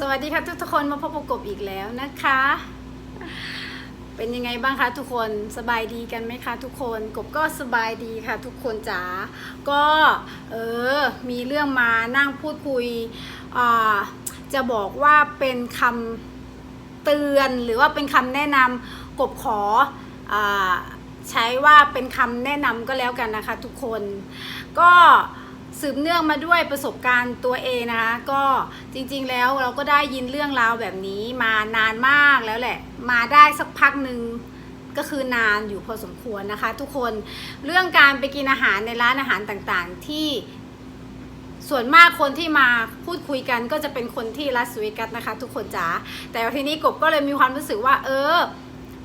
สวัสดีค่ะทุกทุกคนมาพบกับกบอีกแล้วนะคะ เป็นยังไงบ้างคะทุกคนสบายดีกันไหมคะทุกคนกบก็สบายดีค่ะ ทุกคนจ๋าก็เออมีเรื่องมานั่งพูดคุยอ่าจะบอกว่าเป็นคำเตือนหรือว่าเป็นคำแนะนำกบขออาใช้ว่าเป็นคำแนะนำก็แล้วกันนะคะ ทุกคนก็ สืบเนื่องมาด้วยประสบการณ์ตัวเองนะคะ ก็จริงๆแล้วเราก็ได้ยินเรื่องราวแบบนี้มานานมากแล้วแหละ มาได้สักพักหนึ่งก็คือนานอยู่พอสมควรนะคะ ทุกคนเรื่องการไปกินอาหารในร้านอาหารต่างๆ ที่ส่วนมากคนที่มาพูดคุยกันก็จะเป็นคนที่รัสเวกัสนะคะ ทุกคนจ๋าแต่ทีนี้กบก็เลยมีความรู้สึกว่า เออ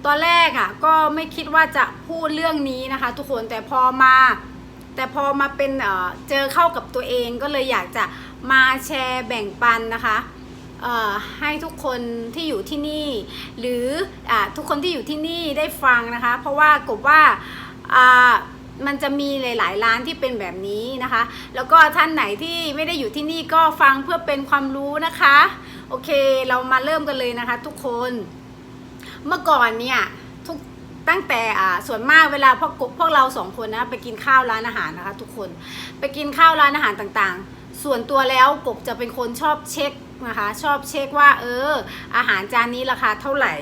ตอนแรกอะ่ะก็ไม่คิดว่าจะพูดเรื่องนี้นะคะ ทุกคนแต่พอมา แต่พอมาเป็นเจอเข้ากับตัวเองก็เลยอยากจะมาแชร์แบ่งปันนะคะให้ทุกคนที่อยู่ที่นี่ หรืออทุกคนที่อยู่ที่นี่ได้ฟังนะคะ เพราะว่ากบว่าอ่ามันจะมีหลาย ๆ ร้านที่เป็นแบบนี้นะคะ แล้วก็ท่านไหนที่ไม่ได้อยู่ที่นี่ก็ฟังเพื่อเป็นความรู้นะคะ โอเคเรามาเริ่มกันเลยนะคะ ทุกคน เมื่อก่อนเนี่ย ตั้งแต่อ่าส่วนมากเวลาพวกกพวกเราสองคนนะไปกินข้าวร้านอาหารนะคะทุกคนไปกินข้าวร้านอาหารต่างๆ ส่วนตัวแล้วกบจะเป็นคนชอบเช็คนะคะ ชอบเช็คว่าเออ อาหารจานนี้ราคาเท่าไหร่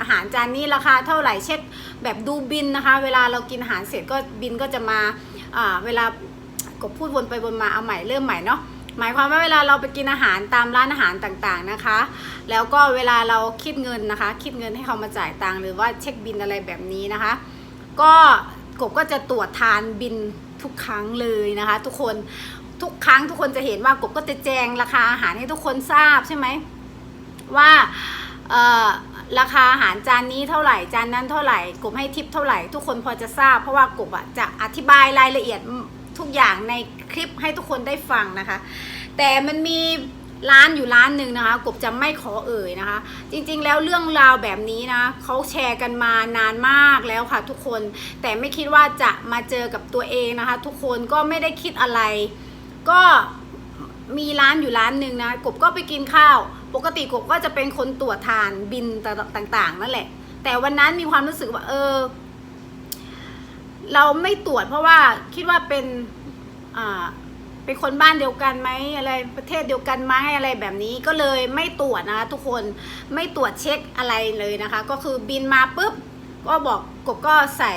อาหารจานนี้ราคาเท่าไหร่เช็คแบบดูบินนะคะ เวลาเรากินอาหารเสร็จก็บินก็จะมาอ่าเวลากบพูดวนไปวนมาเอาใหม่เริ่มใหม่เนาะ หมายความว่าเวลาเราไปกินอาหารตามร้านอาหารต่างๆนะคะ แล้วก็เวลาเราคิดเงินนะคะ คิดเงินให้เขามาจ่ายตังค์หรือว่าเช็คบินอะไรแบบนี้นะคะ ก็กบก็จะตรวจทานบินทุกครั้งเลยนะคะ ทุกคนทุกครั้งทุกคนจะเห็นว่ากบก็จะแจงราคาอาหารให้ทุกคนทราบใช่ไหมว่าราคาอาหารจานนี้เท่าไหร่จานนั้นเท่าไหร่กบให้ทิปเท่าไหร่ทุกคนพอจะทราบ เพราะว่ากบอะจะอธิบายรายละเอียด ทุกอย่างในคลิปให้ทุกคนได้ฟังนะคะ แต่มันมีร้านอยู่ร้านหนึ่งนะคะ กบจะไม่ขอเอ่ยนะคะ จริงๆแล้วเรื่องราวแบบนี้นะเขาแชร์กันมานานมากแล้วค่ะทุกคนแต่ไม่คิดว่าจะมาเจอกับตัวเองนะคะ ทุกคนก็ไม่ได้คิดอะไร ก็มีร้านอยู่ร้านหนึ่งนะกบก็ไปกินข้าว ปกติกบก็จะเป็นคนตรวจทานบินต่างๆนั่นแหละ แต่วันนั้นมีความรู้สึกว่าเออ เราไม่ตรวจเพราะว่าคิดว่าเป็นอ่าเป็นคนบ้านเดียวกันไหมอะไรประเทศเดียวกันไหมอะไรแบบนี้ก็เลยไม่ตรวจนะคะทุกคนไม่ตรวจเช็คอะไรเลยนะคะ ก็คือบินมาปุ๊บก็บอกกบก็ใส่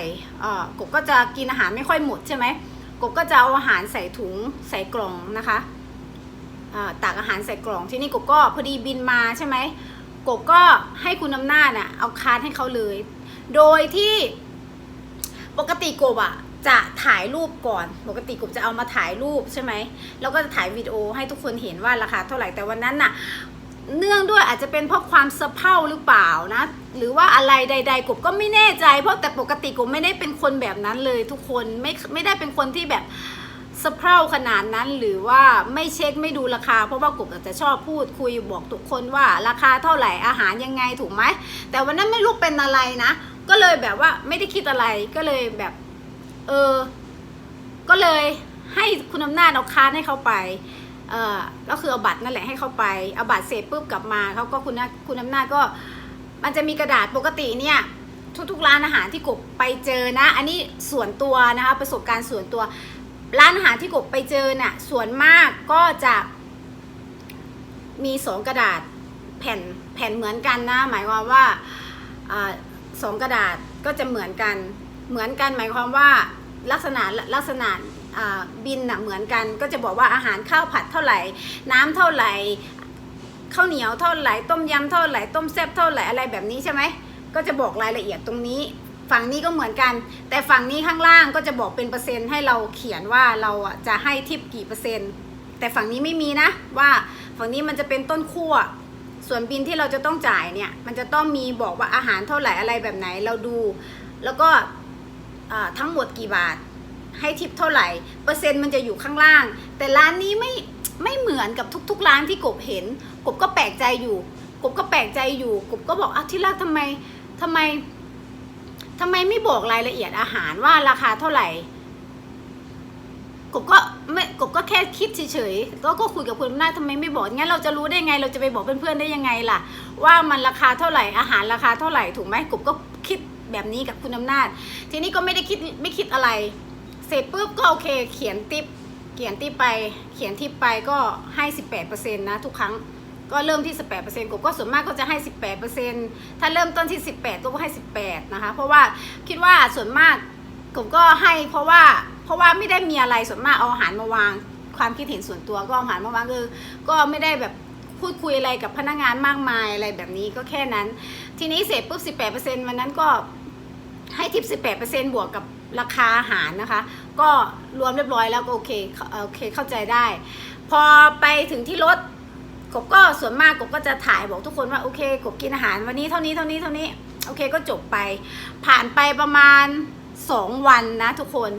กบก็จะกินอาหารไม่ค่อยหมดใช่ไหมกบก็จะเอาอาหารใส่ถุงใส่กล่องนะคะตักอาหารใส่กล่องที่นี่กบก็พอดีบินมาใช่ไหมกบก็ให้คุณอำนาจน่ะเอาคาร์ดให้เขาเลย โดยที่ ปกติกบอะจะถ่ายรูปก่อน ปกติกบจะเอามาถ่ายรูปใช่ไหมแล้วก็จะถ่ายวิดีโอให้ทุกคนเห็นว่าราคาเท่าไหร่แต่วันนั้นน่ะเนื่องด้วยอาจจะเป็นเพราะความสะเพร่าหรือเปล่านะ หรือว่าอะไรใด ๆกบก็ไม่แน่ใจ เพราะแต่ปกติกบไม่ได้เป็นคนแบบนั้นเลยทุกคนไม่ไม่ได้เป็นคนที่แบบสะเพร่าขนาดนั้นหรือว่าไม่เช็คไม่ดูราคา เพราะว่ากบอาจจะชอบพูดคุยบอกทุกคนว่าราคาเท่าไหร่อาหารยังไงถูกไหมแต่วันนั้นไม่รู้เป็นอะไรนะ ก็เลยแบบว่าไม่ได้คิดอะไรก็เลยแบบ เออ ก็เลยให้คุณอำนาจเอาคาร์ดให้เขาไป เออก็คือเอาบัตรนั่นแหละให้เขาไป เอาบัตรเสร็จปุ๊บกลับมาเขาก็คุณคุณอำนาจก็ มันจะมีกระดาษปกติเนี่ยทุกๆร้านอาหารที่กบไปเจอนะ อันนี้ส่วนตัวนะคะประสบการณ์ส่วนตัว ร้านอาหารที่กบไปเจอน่ะส่วนมากก็จะมีสองกระดาษแผ่นแผ่นเหมือนกันนะ หมายความว่า สองกระดาษก็จะเหมือนกัน เหมือนกันหมายความว่าลักษณะลักษณะบินน่ะเหมือนกัน ก็จะบอกว่าอาหารข้าวผัดเท่าไหร่ น้ำเท่าไหร่ข้าวเหนียวเท่าไหร่ต้มยำเท่าไหร่ต้มแซ่บเท่าไหร่อะไรแบบนี้ใช่ไหมก็จะบอกรายละเอียดตรงนี้ ฝั่งนี้ก็เหมือนกัน แต่ฝั่งนี้ข้างล่างก็จะบอกเป็นเปอร์เซ็นต์ให้เราเขียนว่าเราจะให้ทิปกี่เปอร์เซ็นต์ แต่ฝั่งนี้ไม่มีนะว่าฝั่งนี้มันจะเป็นต้นขั้ว ส่วนบินที่เราจะต้องจ่ายเนี่ย มันจะต้องมีบอกว่าอาหารเท่าไหร่อะไรแบบไหนเราดู แล้วก็ทั้งหมดกี่บาท ให้ทิปเท่าไหร่ เปอร์เซ็นต์มันจะอยู่ข้างล่าง แต่ร้านนี้ไม่ไม่เหมือนกับทุก ๆ ร้านที่กบเห็น กบก็แปลกใจอยู่ กบก็แปลกใจอยู่ กบก็บอกอ้าวที่รักทำไมทำไมทำไมไม่บอกรายละเอียดอาหารว่าราคาเท่าไหร่ กบก็ไม่กบก็แค่คิดเฉยๆก็ก็คุยกับคุณอำนาจทำไมไม่บอกงั้นเราจะรู้ได้ไง เราจะไปบอกเพื่อนๆได้ยังไงล่ะ ว่ามันราคาเท่าไหร่อาหารราคาเท่าไหร่ถูกไหมกบก็คิดแบบนี้กับคุณอำนาจ ทีนี้ก็ไม่ได้คิดไม่คิดอะไร เสร็จปุ๊บก็โอเค เขียนติปเขียนติปไป เขียนทิปไปก็ให้ 18%นะทุกครั้งก็เริ่มที่ 18%กบก็ส่วนมากก็จะให้ 18%ถ้าเริ่มต้นที่ 18ก็ให้ 18 นะคะ เพราะว่าคิดว่าส่วนมากกบก็ให้เพราะว่า เพราะว่าไม่ได้มีอะไรส่วนมากเอาอาหารมาวาง ความคิดเห็นส่วนตัวก็เอาอาหารมาวางคือก็ไม่ได้แบบพูดคุยอะไรกับพนักงานมากมายอะไรแบบนี้ก็แค่นั้น ทีนี้เสร็จปุ๊บ18%วันนั้นก็ให้ทิป18%บวกกับราคาอาหารนะคะ ก็รวมเรียบร้อยแล้วก็โอเคโอเคเข้าใจได้ พอไปถึงที่รถกบก็ส่วนมากกบก็จะถ่ายบอกทุกคนว่าโอเคกบกินอาหารวันนี้เท่านี้เท่านี้เท่านี้โอเคก็จบไป ผ่านไปประมาณสองวันนะทุกคน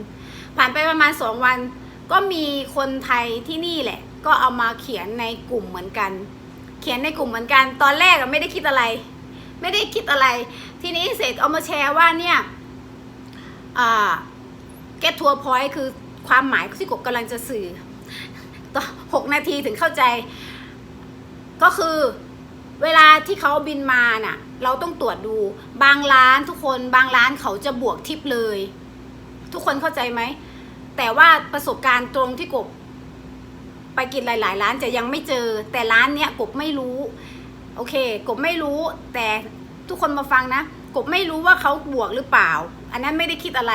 ผ่านไปประมาณสองวัน ก็มีคนไทยที่นี่แหละ ก็เอามาเขียนในกลุ่มเหมือนกัน เขียนในกลุ่มเหมือนกัน ตอนแรกไม่ได้คิดอะไร ไม่ได้คิดอะไร ทีนี้เสร็จเอามาแชร์ว่าเนี่ยอ่า get to a point คือความหมายที่กบกำลังจะสื่อต่อหกนาทีถึงเข้าใจ ก็คือเวลาที่เขาบินมาน่ะ เราต้องตรวจดูบางร้านทุกคนบางร้านเขาจะบวกทิปเลย ทุกคนเข้าใจไหม แต่ว่าประสบการณ์ตรงที่กบ ไปกินหลาย ๆ ร้านจะยังไม่เจอ แต่ร้านเนี้ยกบไม่รู้ โอเค กบไม่รู้ แต่ทุกคนมาฟังนะกบไม่รู้ว่าเขาบวกหรือเปล่า อันนั้นไม่ได้คิดอะไร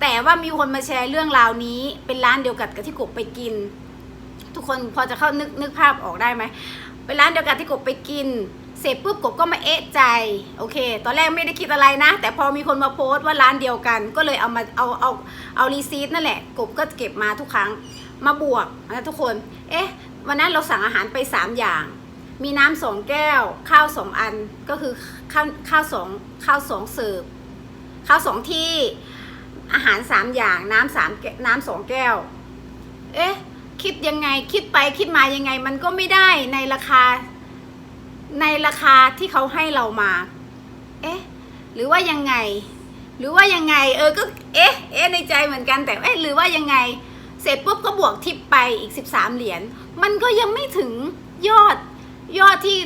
แต่ว่ามีคนมาแชร์เรื่องราวนี้ เป็นร้านเดียวกันกับที่กบไปกิน ทุกคนพอจะเข้านึกนึกภาพออกได้ไหมเป็นร้านเดียวกันที่กบไปกิน เสร็จปุ๊บกบก็มาเอะใจโอเค ตอนแรกไม่ได้คิดอะไรนะ แต่พอมีคนมาโพสต์ว่าร้านเดียวกัน ก็เลยเอามาเอาเอาเอารีซีทนั่นแหละ กบก็เก็บมาทุกครั้งมาบวกนะทุกคน เอ๊ะ วันนั้นเราสั่งอาหารไปสามอย่าง มีน้ำสองแก้ว ข้าวสองอันก็คือข้าวข้าวสองข้าวสองเสิร์ฟข้าวสองที่อาหารสามอย่างน้ำสามแก้วน้ำสองแก้ว เอ๊ะ คิดยังไงคิดไปคิดมายังไง มันก็ไม่ได้ในราคา ในราคาที่เขาให้เรามา เอ๊ะ หรือว่ายังไง หรือว่ายังไง เออ ก็ เอ๊ะ เอ๊ะ ในใจเหมือนกัน แต่ เอ๊ะ หรือว่ายังไง เสร็จปุ๊บก็บวกทิปไปอีก 13 เหรียญ มันก็ยังไม่ถึงยอด ยอดที่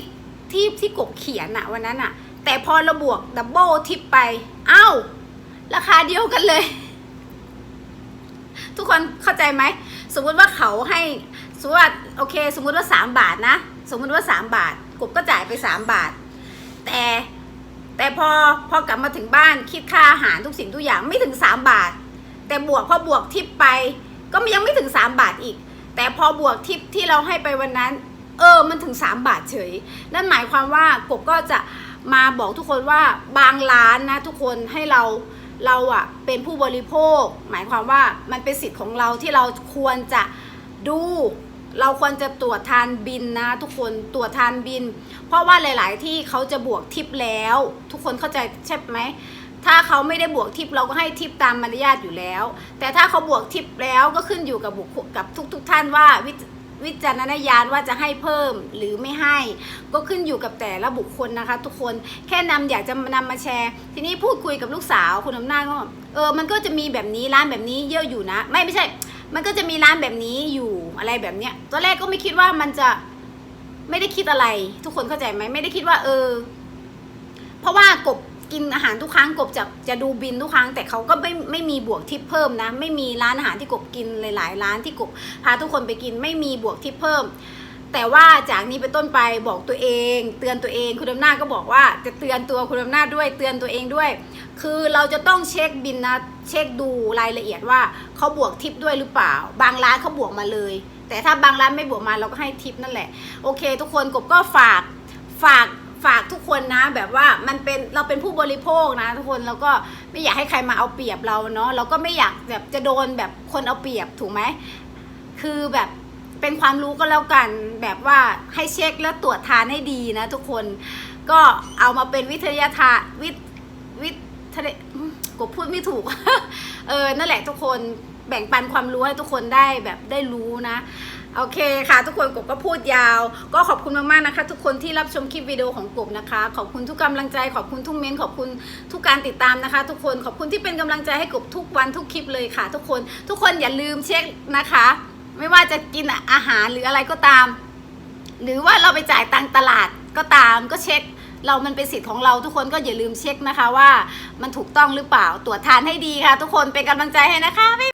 ที่ ที่กบเขียนอะวันนั้นอะแต่พอเราบวกดับเบิลทิปไป เอ้า ราคาเดียวกันเลย ทุกคนเข้าใจไหม สมมุติว่าเขาให้ สมมติว่า โอเค สมมุติว่า 3 บาทนะ สมมุติว่า 3 บาท กบก็จ่ายไป3บาท แต่แต่พอพอกลับมาถึงบ้านคิดค่าอาหารทุกสิ่งทุกอย่างไม่ถึง3บาท แต่บวกพอบวกทิปไป ก็ยังไม่ถึง3บาทอีก แต่พอบวกทิปที่เราให้ไปวันนั้น เออมันถึง3บาทเฉย นั่นหมายความว่ากบก็จะมาบอกทุกคนว่าบางร้านนะทุกคนให้เราเราอะเป็นผู้บริโภค หมายความว่ามันเป็นสิทธิ์ของเราที่เราควรจะดู เราควรจะตรวจทานบินนะ ทุกคนตรวจทานบิน เพราะว่าหลาย ๆ ที่เขาจะบวกทิปแล้ว ทุกคนเข้าใจใช่ไหมถ้าเขาไม่ได้บวกทิปเราก็ให้ทิปตามมารยาทอยู่แล้ว แต่ถ้าเขาบวกทิปแล้วก็ขึ้นอยู่กับบุคคลกับทุก ๆท่านว่าวิจวิจารณญาณว่าจะให้เพิ่มหรือไม่ให้ ก็ขึ้นอยู่กับแต่ละบุคคลนะคะ ทุกคนแค่นำอยากจะนำมาแชร์ ทีนี้พูดคุยกับลูกสาวคุณอำนาจก็เออมันก็จะมีแบบนี้ร้านแบบนี้เยอะอยู่นะ ไม่ไม่ใช่ มันก็จะมีร้านแบบนี้อยู่อะไรแบบเนี้ยตอนแรกก็ไม่คิดว่ามันจะไม่ได้คิดอะไร ทุกคนเข้าใจไหมไม่ได้คิดว่า เออ เพราะว่ากบกินอาหารทุกครั้งกบจะจะดูบินทุกครั้ง แต่เขาก็ไม่ไม่มีบวกทิปเพิ่มนะ ไม่มีร้านอาหารที่กบกินหลายๆร้านที่กบพาทุกคนไปกินไม่มีบวกทิปเพิ่ม แต่ว่าจากนี้เป็นต้นไปบอกตัวเอง เตือนตัวเองคุณอำนาจก็บอกว่าจะเตือนตัวคุณอำนาจด้วยเตือนตัวเองด้วย คือเราจะต้องเช็คบินนะเช็คดูรายละเอียดว่าเขาบวกทิปด้วยหรือเปล่า บางร้านเขาบวกมาเลย แต่ถ้าบางร้านไม่บวกมาเราก็ให้ทิปนั่นแหละโอเค ทุกคนกบก็ฝากฝากฝากทุกคนนะแบบว่ามันเป็นเราเป็นผู้บริโภคนะ ทุกคนแล้วก็ไม่อยากให้ใครมาเอาเปรียบเราเนาะเราก็ไม่อยากแบบจะโดนแบบคนเอาเปรียบถูกไหมคือแบบ เป็นความรู้ก็แล้วกัน แบบว่าให้เช็คแล้วตรวจทานให้ดีนะทุกคนก็เอามาเป็นวิทยาทานวิทวิทยกบพูดไม่ถูก เออ นั่นแหละทุกคนแบ่งปันความรู้ให้ทุกคนได้แบบได้รู้นะ โอเคค่ะ ทุกคนกบก็พูดยาว ก็ขอบคุณมาก ๆ นะคะ ทุกคนที่รับชมคลิปวิดีโอของกบนะคะ ขอบคุณทุกกำลังใจ ขอบคุณทุกเมนขอบคุณทุกการติดตามนะคะ ทุกคนขอบคุณที่เป็นกำลังใจให้กบทุกวันทุกคลิปเลยค่ะ ทุกคนทุกคนอย่าลืมเช็คนะคะ ไม่ว่าจะกินอาหารหรืออะไรก็ตาม หรือว่าเราไปจ่ายตังตลาดก็ตามก็เช็ค เรามันเป็นสิทธิ์ของเราทุกคนก็อย่าลืมเช็คนะคะว่ามันถูกต้องหรือเปล่าตรวจทานให้ดีค่ะ ทุกคนเป็นกำลังใจให้นะคะ